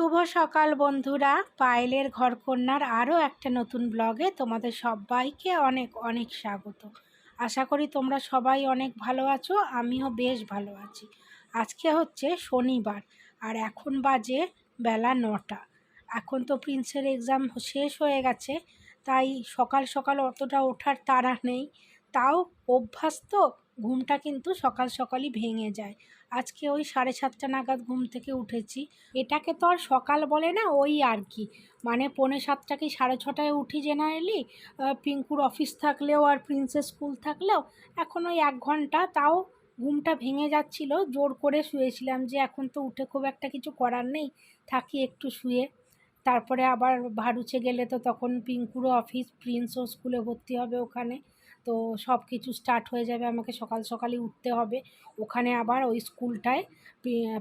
শুভ সকাল বন্ধুরা। পায়েলের ঘরকন্যার আরও একটা নতুন ব্লগে তোমাদের সবাইকে অনেক অনেক স্বাগত। আশা করি তোমরা সবাই অনেক ভালো আছো, আমিও বেশ ভালো আছি। আজকে হচ্ছে শনিবার, আর এখন বাজে বেলা নটা। এখন তো প্রিন্সের এক্সাম শেষ হয়ে গেছে, তাই সকাল সকাল অতটা ওঠার তাড়া নেই। তাও অভ্যাস তো? ঘুমটা কিন্তু সকাল সকালই ভেঙে যায়। আজকে ওই সাড়ে সাতটা নাগাদ ঘুম থেকে উঠেছি। এটাকে তো আর সকাল বলে না, ওই আর কি। মানে পৌনে সাতটা কি সাড়ে ছটায় উঠি জেনারেলি? পিঙ্কুর অফিস থাকলেও আর প্রিন্সেস স্কুল থাকলেও এখন ওই এক ঘণ্টা তাও ঘুমটা ভেঙে যাচ্ছিল। জোর করে শুয়েছিলাম যে এখন তো উঠে খুব একটা কিছু করার নেই, থাকি একটু শুয়ে। তারপরে আবার ভারুচে গেলে তো তখন পিঙ্কুরও অফিস, প্রিন্সও স্কুলে ভর্তি হবে ওখানে। তো সব কিছু স্টার্ট হয়ে যাবে আমাকে সকাল সকালই উঠতে হবে। ওখানে আবার ওই স্কুলটায়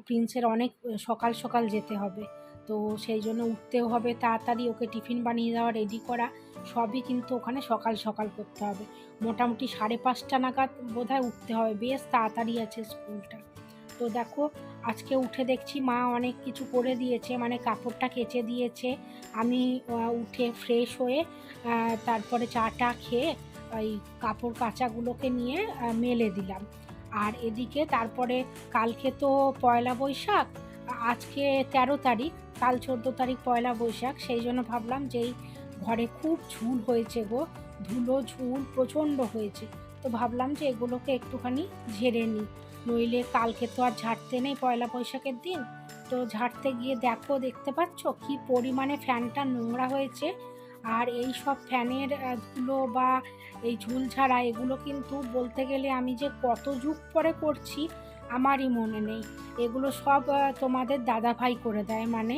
প্রিন্সের অনেক, সকাল সকাল যেতে হবে। তো সেই জন্য উঠতেও হবে, তাড়াতাড়ি ওকে টিফিন বানিয়ে দেওয়া রেডি করা, সবই কিন্তু ওখানে সকাল সকাল করতে হবে। মোটামুটি সাড়ে পাঁচটা নাগাদ বোধহয় উঠতে হবে, বেশ তাড়াতাড়ি আছে স্কুলটা। তো দেখো, আজকে উঠে দেখছি মা অনেক কিছু করে দিয়েছে মানে কাপড়টা কেচে দিয়েছে। আমি উঠে ফ্রেশ হয়ে তারপরে চাটা খেয়ে ওই কাপড় কাচাগুলোকে নিয়ে মেলে দিলাম। আর এদিকে তারপরে কালকে তো পয়লা বৈশাখ, আজকে তেরো তারিখ, কাল চোদ্দ তারিখ পয়লা বৈশাখ, সেই জন্য ভাবলাম যে এই ঘরে খুব ঝুল হয়েছে গো, ধুলো ঝুল প্রচণ্ড হয়েছে। তো ভাবলাম যে এগুলোকে একটুখানি ঝেড়ে নিই। নইলে কালকে তো আর ঝাড়তে নেই পয়লা বৈশাখের দিন। তো ঝাড়তে গিয়ে দেখো, দেখতে পাচ্ছ কি পরিমাণে ফ্যানটা নোংরা হয়েছে। আর এই সব ফ্যানের ধুলো বা এই ঝুল ছাড়া এগুলো কিন্তু বলতে গেলে আমি যে কত যুগ পরে করছি আমারই মনে নেই। এগুলো সব তোমাদের দাদাভাই করে দেয় মানে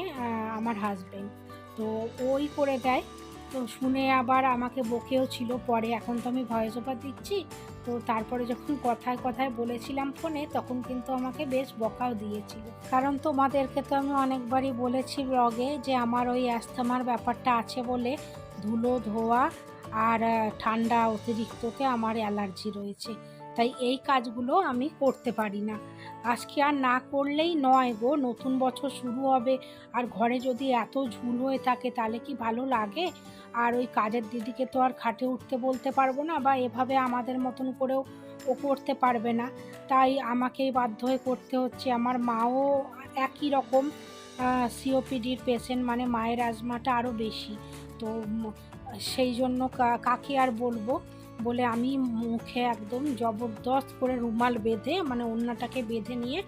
আমার হাজবেন্ড তো ওই করে দেয়। তো শুনে আবার আমাকে বকেও ছিল পরে। এখন তো আমি ভয়েস ওভার দিচ্ছি। তো তারপরে যখন কথায় কথায় বলেছিলাম ফোনে, তখন কিন্তু আমাকে বেশ বকাও দিয়েছিল। কারণ তোমাদেরকে তো আমি অনেকবারই বলেছি ব্লগে যে আমার ওই অ্যাস্থমার ব্যাপারটা আছে বলে ধুলো, ধোয়া আর ঠান্ডা অতিরিক্ততে আমার অ্যালার্জি রয়েছে। তাই এই কাজগুলো আমি করতে পারি না। আজকে আর না করলেই নয় গো, নতুন বছর শুরু হবে আর ঘরে যদি এত ঝুল হয়ে থাকে তাহলে কি ভালো লাগে? আর ওই কাজের দিদিকে তো আর খাটে উঠতে বলতে পারব না বা এভাবে আমাদের মতন করেও ও করতে পারবে না। তাই আমাকেই বাধ্য হয়ে করতে হচ্ছে। আমার মাও একই রকম সিওপিডির পেশেন্ট মানে মায়ের আজমাটা আরও বেশি। তো সেই জন্য কাকে আর বলব? বলে আমি মুখে একদম জবরদস্ত করে রুমাল বেঁধে মানে অন্যটাকে বেঁধে নিয়ে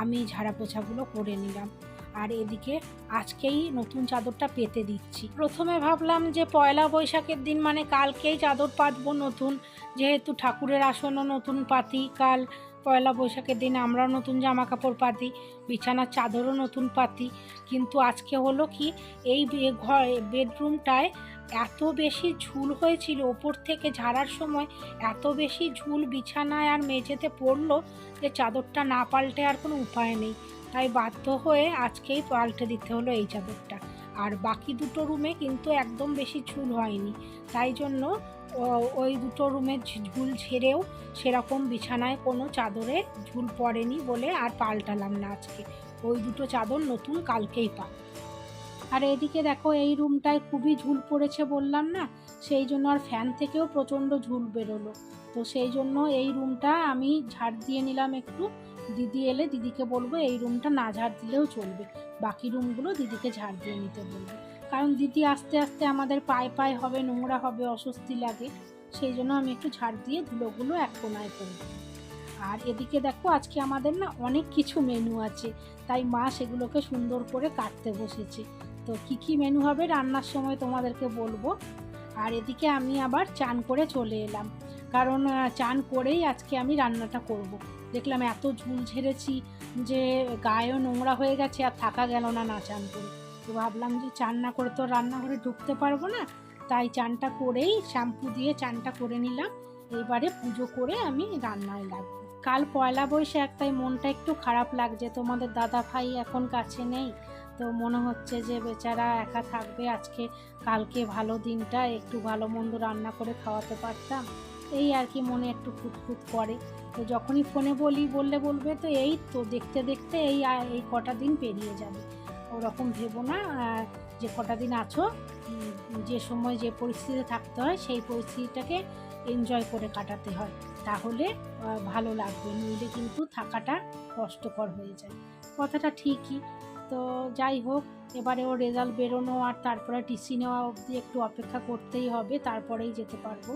আমি ঝাড়া পোছাগুলো করে নিলাম। আর এদিকে আজকেই নতুন চাদরটা পেতে দিচ্ছি। প্রথমে ভাবলাম যে পয়লা বৈশাখের দিন মানে কালকেই চাদর পাতবো নতুন, যেহেতু ঠাকুরের আসনও নতুন পাতি, কাল পয়লা বৈশাখের দিন আমরাও নতুন জামা কাপড় পাতি, বিছানার চাদরও নতুন পাতি। কিন্তু আজকে হলো কি, এই ঘর বেডরুমটায় এত বেশি ঝুল হয়েছিল, ওপর থেকে ঝাড়ার সময় এত বেশি ঝুল বিছানায় আর মেঝেতে পড়ল যে চাদরটা না পাল্টে আর কোনো উপায় নেই। তাই বাধ্য হয়ে আজকেই পাল্টে দিতে হলো এই চাদরটা। আর বাকি দুটো রুমে কিন্তু একদম বেশি ঝুল হয়নি। তাই জন্য ওই দুটো রুমের ঝুল ঝেড়েও সেরকম বিছানায় কোনো চাদরে ঝুল পড়েনি বলে আর পাল্টালাম না আজকে। ওই দুটো চাদর নতুন কালকেই পা আর এদিকে দেখো, এই রুমটায় খুবই ঝুল পড়েছে বললাম না, সেই জন্য আর ফ্যান থেকেও প্রচণ্ড ঝুল বেরোলো। তো সেই জন্য এই রুমটা আমি ঝাড় দিয়ে নিলাম একটু। দিদি এলে দিদিকে বলব এই রুমটা না ঝাড় দিলেও চলবে, বাকি রুমগুলো দিদিকে ঝাড় দিয়ে নিতে বলব। কারণ দিদি আস্তে আস্তে আমাদের পায়ে পায়ে হবে, নোংরা হবে, অস্বস্তি লাগে। সেই জন্য আমি একটু ঝাড় দিয়ে ধুলোগুলো এক কোনায় করি আর এদিকে দেখো, আজকে আমাদের না অনেক কিছু মেনু আছে। তাই মা সেগুলোকে সুন্দর করে কাটতে বসেছে। তো কী কী মেনু হবে রান্নার সময় তোমাদেরকে বলব। আর এদিকে আমি আবার চান করে চলে এলাম। কারণ চান করেই আজকে আমি রান্নাটা করব। দেখলাম এত ঝুল ঝেড়েছি যে গায়েও নোংরা হয়ে গেছে আর থাকা গেল না না চান করে। তো ভাবলাম যে চান না করে তো রান্নাঘরে ঢুকতে পারব না। তাই চানটা করেই শ্যাম্পু দিয়ে চানটা করে নিলাম। এবারে পুজো করে আমি রান্নায় লাগবো। কাল পয়লা বৈশাখ, তাই মনটা একটু খারাপ লাগছে। তোমাদের দাদা ভাই এখন কাছে নেই, তো মনে হচ্ছে যে বেচারা একা থাকবে। আজকে, কালকে ভালো দিনটা, একটু ভালো মন্দ রান্না করে খাওয়াতে পারতাম। এই আর কি মনে একটু ফুটফুট করে। তো যখনই ফোনে বলি, বললে বলবে, তো এই তো দেখতে দেখতে এই এই কটা দিন পেরিয়ে যাবে। ওরকম ভেবো না। যে কটা দিন আছো যে সময় যে পরিস্থিতিতে থাকতে হয়, সেই পরিস্থিতিটাকে এনজয় করে কাটাতে হয়। তাহলে ভালো লাগবে। নইলে কিন্তু থাকাটা কষ্টকর হয়ে যায়। কথাটা ঠিকই। তো যাই হোক, এবারে ও রেজাল্ট বেরোনো আর তারপরে টিসি নেওয়া অবধি একটু অপেক্ষা করতেই হবে, তারপরেই যেতে পারব।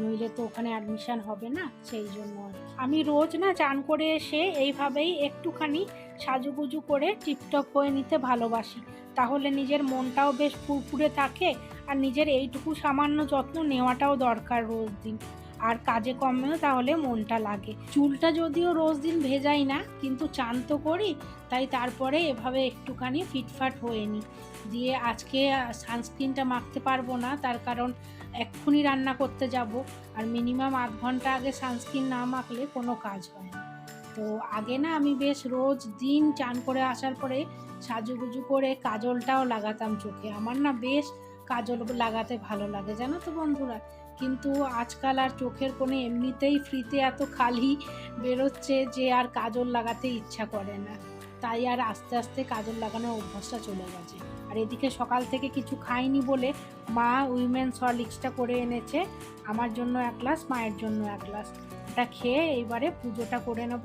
নইলে তো ওখানে অ্যাডমিশান হবে না, সেই জন্য আমি রোজ না চান করে এসে এইভাবেই একটুখানি সাজুগুজু করে টিপটপ হয়ে নিতে ভালোবাসি। তাহলে নিজের মনটাও বেশ ফুরফুরে থাকে আর নিজের এইটুকু সামান্য যত্ন নেওয়াটাও দরকার রোজ দিন। আর কাজে কমেও তাহলে মনটা লাগে। চুলটা যদিও রোজ দিন ভেজাই না, কিন্তু চান তো করি, তাই তারপরে এভাবে একটুখানি ফিটফাট হয়ে নিই। দিয়ে আজকে সানস্ক্রিনটা মাখতে পারব না, তার কারণ এক্ষুনি রান্না করতে যাব। আর মিনিমাম আধ ঘণ্টা আগে সানস্ক্রিন না মাখলে কোনো কাজ হয় না। তো আগে না আমি বেশ রোজ দিন চান করে আসার পরে সাজুগুজু করে কাজলটাও লাগাতাম চোখে। আমার না বেশ কাজল লাগাতে ভালো লাগে, জানো তো বন্ধুরা? কিন্তু আজকাল আর চোখের কোণে এমনিতেই ফ্রিতে এত খালি বেরোচ্ছে যে আর কাজল লাগাতে ইচ্ছা করে না। তাই আর আস্তে আস্তে কাজল লাগানোর অভ্যাসটা চলে গেছে। আর এদিকে সকাল থেকে কিছু খাইনি বলে মা উইমেন্স হরলিক্সটা করে এনেছে। আমার জন্য এক গ্লাস, মায়ের জন্য এক গ্লাস। এটা খেয়ে এইবারে পুজোটা করে নেব,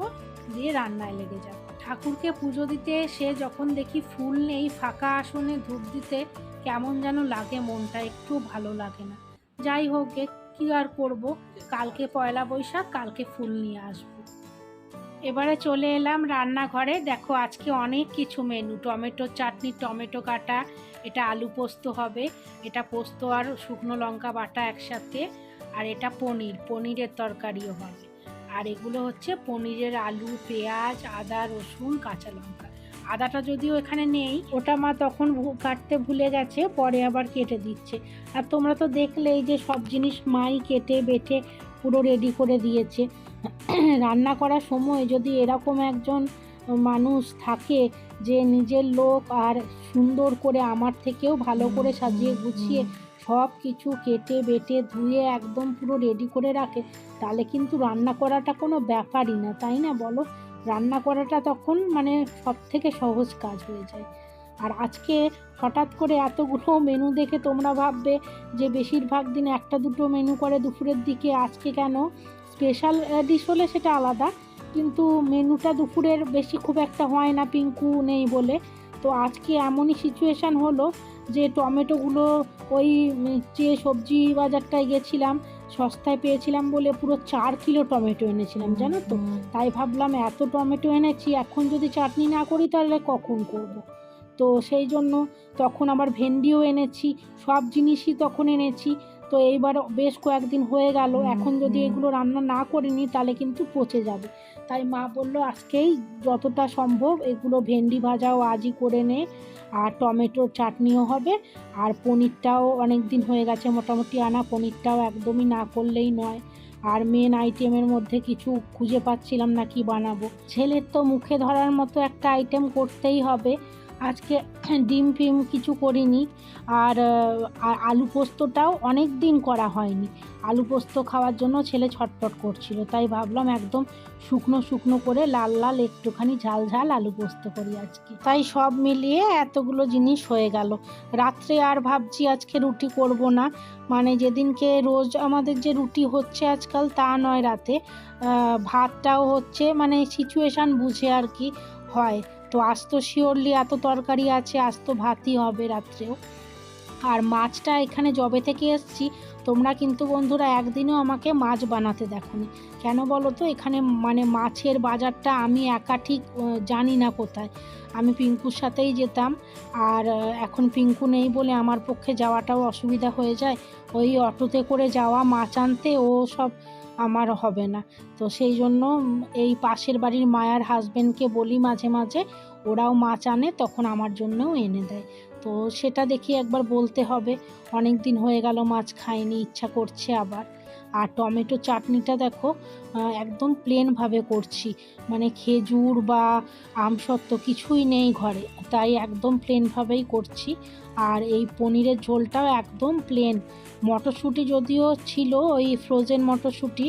দিয়ে রান্নায় লেগে যাব। ঠাকুরকে পুজো দিতে সে যখন দেখি ফুল নেই, ফাঁকা আসনে ধূপ দিতে, কেমন যেন লাগে মনটা, একটু ভালো লাগে না। যাই হোক কী আর করব? কালকে পয়লা বৈশাখ, কালকে ফুল নিয়ে আসব। এবারে চলে এলাম রান্নাঘরে। দেখো, আজকে অনেক কিছু মেনু টমেটো চাটনি, টমেটো কাটা, এটা আলু পোস্ত হবে, এটা পোস্ত আর শুকনো লঙ্কা বাটা একসাথে। আর এটা পনির, পনিরের তরকারিও হয়। আর এগুলো হচ্ছে পনিরের আলু, পেঁয়াজ, আদা, রসুন, কাঁচা লঙ্কা। আদাটা যদিও এখানে নেই, ওটা মা তখন কাটতে ভুলে গেছে, পরে আবার কেটে দিচ্ছে। আর তোমরা তো দেখলেই যে সব জিনিস মাই কেটে বেটে পুরো রেডি করে দিয়েছে। রান্না করার সময় যদি এরকম একজন মানুষ থাকে যে নিজের লোক আর সুন্দর করে আমার থেকেও ভালো করে সাজিয়ে গুছিয়ে সব কিছু কেটে বেটে ধুয়ে একদম পুরো রেডি করে রাখে, তাহলে কিন্তু রান্না করাটা কোনো ব্যাপারই না, তাই না বলো? রান্না করাটা তখন মানে সব থেকে সহজ কাজ হয়ে যায়। আর আজকে হঠাৎ করে এতগুলো মেনু দেখে তোমরা ভাববে যে বেশিরভাগ দিন একটা দুটো মেনু করে দুপুরের দিকে, আজকে কেন? স্পেশাল ডিশ হলে সেটা আলাদা, কিন্তু মেনুটা দুপুরের বেশি খুব একটা হয় না, পিঙ্কু নেই বলে। তো আজকে এমনই সিচুয়েশান হলো যে টমেটোগুলো ওই যে সবজি বাজারটায় গেছিলাম সস্তায় পেয়েছিলাম বলে পুরো চার কিলো টমেটো এনেছিলাম জানো তো তাই ভাবলাম এত টমেটো এনেছি এখন যদি চাটনি না করি তাহলে কখন করব। তো সেই জন্য তখন আবার ভেন্ডিও এনেছি সব জিনিসই তখন এনেছি। তো এইবার বেশ কয়েকদিন হয়ে গেল এখন যদি এগুলো রান্না না করে নিই তাহলে কিন্তু পচে যাবে। তাই মা বলল আজকেই যতটা সম্ভব এগুলো ভেন্ডি ভাজাও আজই করে নে আর টমেটোর চাটনিও হবে আর পনিরটাও অনেক দিন হয়ে গেছে মোটামুটি আনা পনিরটাও একদমই না করলেই নয়। আর মেন আইটেমের মধ্যে কিছু খুঁজে পাচ্ছিলাম না কি বানাবো। ছেলের তো মুখে ধরার মতো একটা আইটেম করতেই হবে আজকে ডিম ফিম কিছু করিনি আর আলু পোস্তটাও অনেক দিন করা হয়নি। আলু পোস্ত খাওয়ার জন্য ছেলে ছটপট করছিল, তাই ভাবলাম একদম শুকনো শুকনো করে লাল লাল একটুখানি ঝাল ঝাল আলু পোস্ত করি আজকে। তাই সব মিলিয়ে এতগুলো জিনিস হয়ে গেল। রাত্রে আর ভাবছি আজকে রুটি করব না। মানে যেদিনকে রোজ আমাদের যে রুটি হচ্ছে আজকাল তা নয় রাতে ভাতটাও হচ্ছে মানে সিচুয়েশান বুঝে আর কি হয়। তো আজ তো শিওরলি, এত তরকারি আছে আজ তো ভাতই হবে রাত্রেও। আর মাছটা এখানে জবে থেকে এসছি, তোমরা কিন্তু বন্ধুরা একদিনও আমাকে মাছ বানাতে দেখোনি। কেন বলো তো? এখানে মানে মাছের বাজারটা আমি একা ঠিক জানি না কোথায়। আমি পিঙ্কুর সাথেই যেতাম, আর এখন পিঙ্কু নেই বলে আমার পক্ষে যাওয়াটাও অসুবিধা হয়ে যায়। ওই অটোতে করে যাওয়া, মাছ আনতে, ও সব আমার হবে না। তো সেই জন্য এই পাশের বাড়ির মায়ার হাজবেন্ডকে বলি মাঝে মাঝে, ওরাও মাছ আনে তখন আমার জন্যও এনে দেয়। তো সেটা দেখি একবার বলতে হবে। অনেক দিন হয়ে গেল, মাছ খাইনি, ইচ্ছা করছে আবার। আর টমেটো চাটনিটা দেখো একদম প্লেনভাবে করছি। মানে খেজুর বা আমসত্ত্ব কিছুই নেই ঘরে, তাই একদম প্লেনভাবেই করছি। আর এই পনিরের ঝোলটাও একদম প্লেন মটরশুঁটি যদিও ছিল, ওই ফ্রোজেন মটরশুঁটি,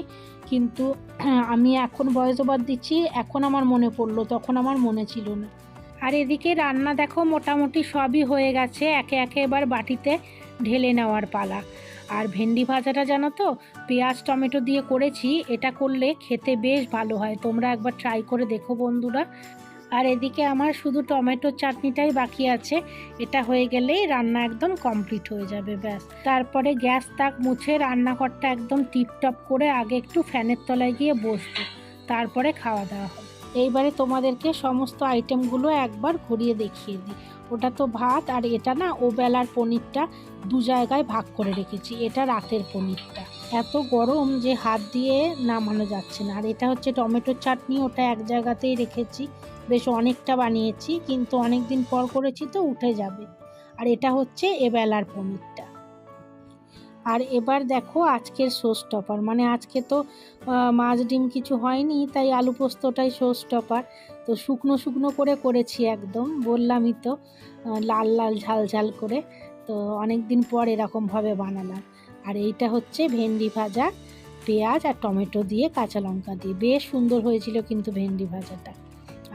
কিন্তু আমি এখন ওভার দিচ্ছি, এখন আমার মনে পড়ল, তখন আমার মনে ছিল না। আর এদিকে রান্না দেখো, মোটামুটি সবই হয়ে গেছে, একে একে এবার বাটিতে ঢেলে নেওয়ার পালা। আর ভেন্ডি ভাজাটা জানো তো? পেঁয়াজ, টমেটো দিয়ে করেছি, এটা করলে খেতে বেশ ভালো হয়। তোমরা একবার ট্রাই করে দেখো বন্ধুরা। আর এদিকে আমার শুধু টমেটোর চাটনিটাই বাকি আছে। এটা হয়ে গেলেই রান্না একদম কমপ্লিট হয়ে যাবে, ব্যাস। তারপরে গ্যাস তাক মুছে রান্নাঘরটা একদম টিপটপ করে আগে একটু ফ্যানের তলায় গিয়ে বসবো। তারপরে খাওয়া দাওয়া হবে। এইবারে তোমাদেরকে সমস্ত আইটেমগুলো একবার ঘুরিয়ে দেখিয়ে দিই। ওটা তো ভাত, আর এটা না ও বেলার পনিরটা দু জায়গায় ভাগ করে রেখেছি। এটা রাতের পনিরটা। এত গরম যে হাত দিয়ে নামানো যাচ্ছে না। আর এটা হচ্ছে টমেটোর চাটনি, ওটা এক জায়গাতেই রেখেছি। বেশ অনেকটা বানিয়েছি, কিন্তু অনেক দিন পর করেছি তো উঠে যাবে। আর এটা হচ্ছে এবেলার পনিরটা। আর এবার দেখো আজকের শো স্টপার মানে আজকে তো মাছ ডিম কিছু হয়নি, তাই আলু পোস্তটাই শো স্টপার তো শুকনো শুকনো করে করেছি একদম, বললামই তো লাল লাল ঝাল ঝাল করে। তো অনেক দিন পর এরকমভাবে বানালাম। আর এইটা হচ্ছে ভেন্ডি ভাজা, পেঁয়াজ আর টমেটো দিয়ে কাঁচা লঙ্কা দিয়ে। বেশ সুন্দর হয়েছিল কিন্তু ভেন্ডি ভাজাটা।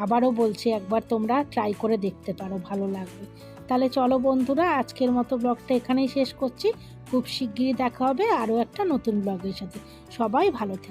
আবারও বলছি, একবার তোমরা ট্রাই করে দেখতে পারো, ভালো লাগবে। তাহলে চলো বন্ধুরা, আজকের মতো ব্লগটা এখানেই শেষ করছি। খুব শিগগিরই দেখা হবে আরও একটা নতুন ব্লগের সাথে। সবাই ভালো থেকো